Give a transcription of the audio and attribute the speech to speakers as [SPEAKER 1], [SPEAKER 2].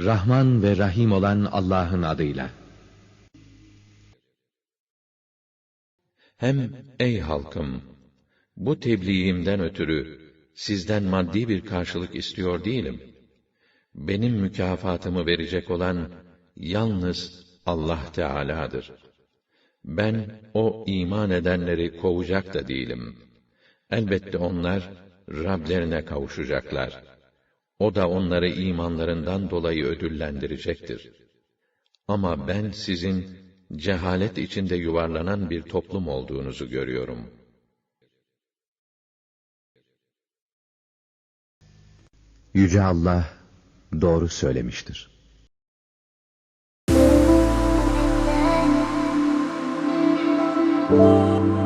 [SPEAKER 1] Rahman ve Rahim olan Allah'ın adıyla.
[SPEAKER 2] Hem ey halkım, bu tebliğimden ötürü sizden maddi bir karşılık istiyor değilim. Benim mükafatımı verecek olan yalnız Allah Teala'dır. Ben o iman edenleri kovacak da değilim. Elbette onlar Rablerine kavuşacaklar. O da onları imanlarından dolayı ödüllendirecektir. Ama ben sizin cehalet içinde yuvarlanan bir toplum olduğunuzu görüyorum.
[SPEAKER 1] Yüce Allah doğru söylemiştir.
[SPEAKER 3] Thank